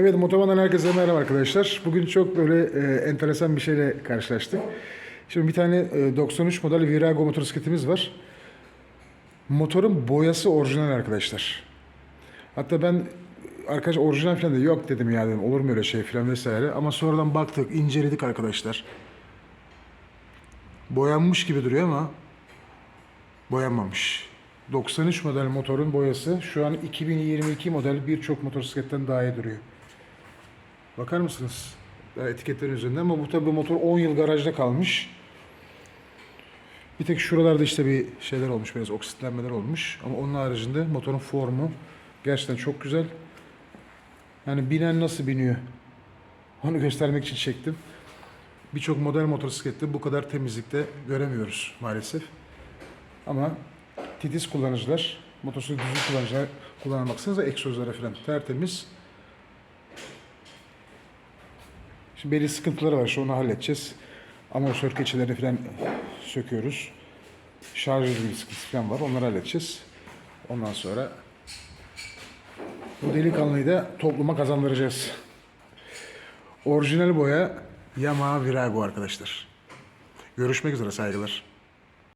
Evet Motoban'dan herkese merhaba arkadaşlar. Bugün çok böyle e, enteresan bir şeyle karşılaştık. Şimdi bir tane e, 93 model Virago motosikletimiz var. Motorun boyası orijinal arkadaşlar. Hatta ben arkadaş orijinal falan da yok dedim ya dedim. Olur mu öyle şey falan vesaire. Ama sonradan baktık, inceledik arkadaşlar. Boyanmış gibi duruyor ama boyanmamış. 93 model motorun boyası şu an 2022 model birçok motosikletten daha iyi duruyor. Bakar mısınız? Etiketlerin üzerinde ama bu tabi motor 10 yıl garajda kalmış. Bir tek şuralarda işte bir şeyler olmuş, biraz oksitlenmeler olmuş. Ama onun haricinde motorun formu gerçekten çok güzel. Yani binen nasıl biniyor? Onu göstermek için çektim. Birçok model motosiklette bu kadar temizlikte göremiyoruz maalesef. Ama titiz kullanıcılar, motosiklet düzgün kullanıcılar baksanıza egzozlara falan tertemiz. Şimdi belli sıkıntıları var. Şu onu halledeceğiz. Amortisör keçilerini falan söküyoruz. Şarj gibi sıkıntısı falan var. Onları halledeceğiz. Ondan sonra bu delikanlıyı da topluma kazandıracağız. Orijinal boya Yamaha Virago arkadaşlar. Görüşmek üzere saygılar.